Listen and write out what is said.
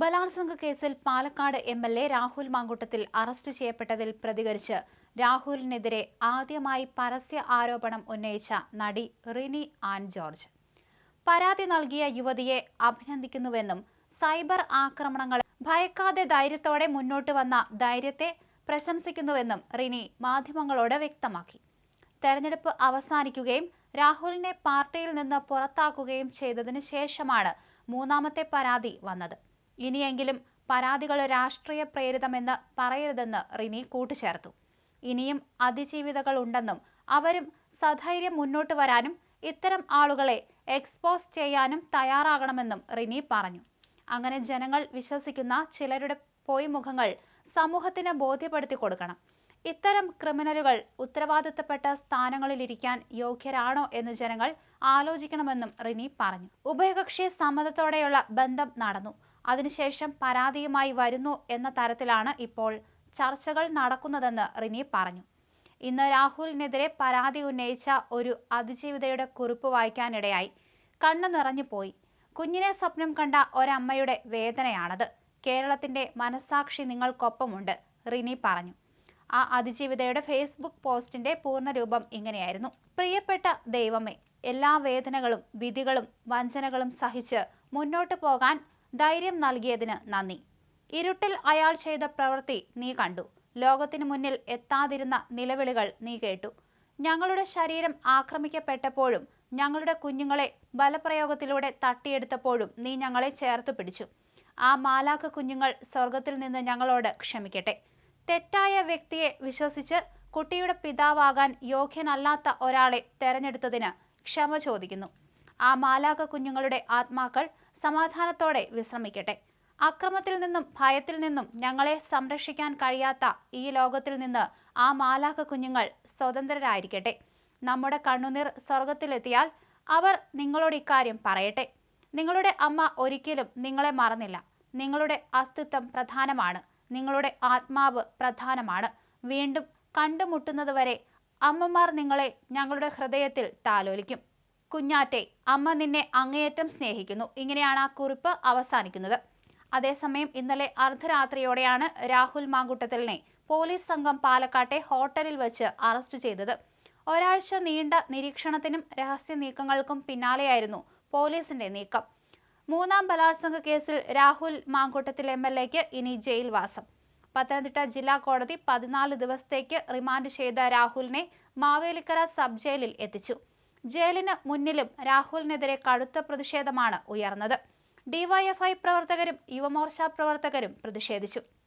ബലാത്സംഗ കേസിൽ Palakkad M L A Rahul Mankoottathil arrest ചെയ്യപ്പെട്ടതിൽ പ്രതികരിച്ച് രാഹുലിനെതിരെ ആദ്യമായി പരസ്യ ആരോപണം ഉന്നയിച്ച നടി റിനി ആൻ ജോർജ്. പരാതി നൽകിയ യുവതിയെ അഭിനന്ദിക്കുന്നുവെന്നും സൈബർ ആക്രമണങ്ങൾ ഭയക്കാതെ ധൈര്യത്തോടെ മുന്നോട്ട് വന്ന ധൈര്യത്തെ പ്രശംസിക്കുന്നുവെന്നും റിനി മാധ്യമങ്ങളോട് വ്യക്തമാക്കി. തെരഞ്ഞെടുപ്പ് അവസാനിക്കുകയും രാഹുലിനെ പാർട്ടിയിൽ നിന്ന് പുറത്താക്കുകയും ചെയ്തതിനു ശേഷമാണ് മൂന്നാമത്തെ പരാതി വന്നത്. ഇനിയെങ്കിലും പരാതികൾ രാഷ്ട്രീയ പ്രേരിതമെന്ന് പറയരുതെന്ന് റിനി കൂട്ടിച്ചേർത്തു. ഇനിയും അതിജീവിതകൾ ഉണ്ടെന്നും അവരും സധൈര്യം മുന്നോട്ട് വരാനും ഇത്തരം ആളുകളെ എക്സ്പോസ് ചെയ്യാനും തയ്യാറാകണമെന്നും റിനി പറഞ്ഞു. അങ്ങനെ ജനങ്ങൾ വിശ്വസിക്കുന്ന ചിലരുടെ പോയി മുഖങ്ങൾ സമൂഹത്തിന് ബോധ്യപ്പെടുത്തി കൊടുക്കണം. ഇത്തരം ക്രിമിനലുകൾ ഉത്തരവാദിത്തപ്പെട്ട സ്ഥാനങ്ങളിലിരിക്കാൻ യോഗ്യരാണോ എന്ന് ജനങ്ങൾ ആലോചിക്കണമെന്നും റിനി പറഞ്ഞു. ഉഭയകക്ഷി സമ്മതത്തോടെയുള്ള ബന്ധം നടന്നു. അതിനുശേഷം പരാതിയുമായി വരുന്നു എന്ന തരത്തിലാണ് ഇപ്പോൾ ചർച്ചകൾ നടക്കുന്നതെന്ന് റിനി പറഞ്ഞു. ഇന്ന് രാഹുലിനെതിരെ പരാതി ഉന്നയിച്ച ഒരു അതിജീവിതയുടെ കുറിപ്പ് വായിക്കാനിടയായി. കണ്ണു നിറഞ്ഞു പോയി. കുഞ്ഞിനെ സ്വപ്നം കണ്ട ഒരമ്മയുടെ വേദനയാണത്. കേരളത്തിന്റെ മനസാക്ഷി നിങ്ങൾക്കൊപ്പമുണ്ട് റിനി പറഞ്ഞു. ആ അതിജീവിതയുടെ ഫേസ്ബുക്ക് പോസ്റ്റിന്റെ പൂർണരൂപം ഇങ്ങനെയായിരുന്നു. പ്രിയപ്പെട്ട ദൈവമേ എല്ലാ വേദനകളും വിധികളും വഞ്ചനകളും സഹിച്ച് മുന്നോട്ട് പോകാൻ ധൈര്യം നൽകിയതിന് നന്ദി. ഇരുട്ടിൽ അയാൾ ചെയ്ത പ്രവൃത്തി നീ കണ്ടു. ലോകത്തിനു മുന്നിൽ എത്താതിരുന്ന നിലവിളികൾ നീ കേട്ടു. ഞങ്ങളുടെ ശരീരം ആക്രമിക്കപ്പെട്ടപ്പോഴും ഞങ്ങളുടെ കുഞ്ഞുങ്ങളെ ബലപ്രയോഗത്തിലൂടെ തട്ടിയെടുത്തപ്പോഴും നീ ഞങ്ങളെ ചേർത്ത് പിടിച്ചു. ആ മാലാഖ കുഞ്ഞുങ്ങൾ സ്വർഗത്തിൽ നിന്ന് ഞങ്ങളോട് ക്ഷമിക്കട്ടെ. തെറ്റായ വ്യക്തിയെ വിശ്വസിച്ച് കുട്ടിയുടെ പിതാവാകാൻ യോഗ്യനല്ലാത്ത ഒരാളെ തെരഞ്ഞെടുത്തതിന് ക്ഷമ ചോദിക്കുന്നു. ആ മാലാക്ക കുഞ്ഞുങ്ങളുടെ ആത്മാക്കൾ സമാധാനത്തോടെ വിശ്രമിക്കട്ടെ. അക്രമത്തിൽ നിന്നും ഭയത്തിൽ നിന്നും ഞങ്ങളെ സംരക്ഷിക്കാൻ കഴിയാത്ത ഈ ലോകത്തിൽ നിന്ന് ആ മാലാഖ കുഞ്ഞുങ്ങൾ സ്വതന്ത്രരായിരിക്കട്ടെ. നമ്മുടെ കണ്ണുനീർ സ്വർഗത്തിലെത്തിയാൽ അവർ നിങ്ങളോട് ഇക്കാര്യം പറയട്ടെ. നിങ്ങളുടെ അമ്മ ഒരിക്കലും നിങ്ങളെ മറന്നില്ല. നിങ്ങളുടെ അസ്തിത്വം പ്രധാനമാണ്. നിങ്ങളുടെ ആത്മാവ് പ്രധാനമാണ്. വീണ്ടും കണ്ടുമുട്ടുന്നതുവരെ അമ്മമാർ നിങ്ങളെ ഞങ്ങളുടെ ഹൃദയത്തിൽ താലോലിക്കും. കുഞ്ഞാറ്റെ അമ്മ നിന്നെ അങ്ങേയറ്റം സ്നേഹിക്കുന്നു. ഇങ്ങനെയാണ് ആ കുറിപ്പ് അവസാനിക്കുന്നത്. അതേസമയം ഇന്നലെ അർദ്ധരാത്രിയോടെയാണ് രാഹുൽ മാങ്കുട്ടത്തിലിനെ പോലീസ് സംഘം പാലക്കാട്ടെ ഹോട്ടലിൽ വെച്ച് അറസ്റ്റ് ചെയ്തത്. ഒരാഴ്ച നീണ്ട നിരീക്ഷണത്തിനും രഹസ്യ നീക്കങ്ങൾക്കും പിന്നാലെയായിരുന്നു പോലീസിന്റെ നീക്കം. മൂന്നാം ബലാത്സംഗ കേസിൽ രാഹുൽ മാങ്കൂട്ടത്തിൽ എം എൽ എക്ക് ഇനി ജയിൽവാസം പത്തനംതിട്ട ജില്ലാ കോടതി പതിനാല് ദിവസത്തേക്ക് റിമാൻഡ് ചെയ്ത രാഹുലിനെ മാവേലിക്കര സബ് ജയിലിൽ എത്തിച്ചു. ജയിലിന് മുന്നിലും രാഹുലിനെതിരെ കടുത്ത പ്രതിഷേധമാണ് ഉയർന്നത്. ഡിവൈഎഫ്ഐ പ്രവർത്തകരും യുവമോർച്ച പ്രവർത്തകരും പ്രതിഷേധിച്ചു.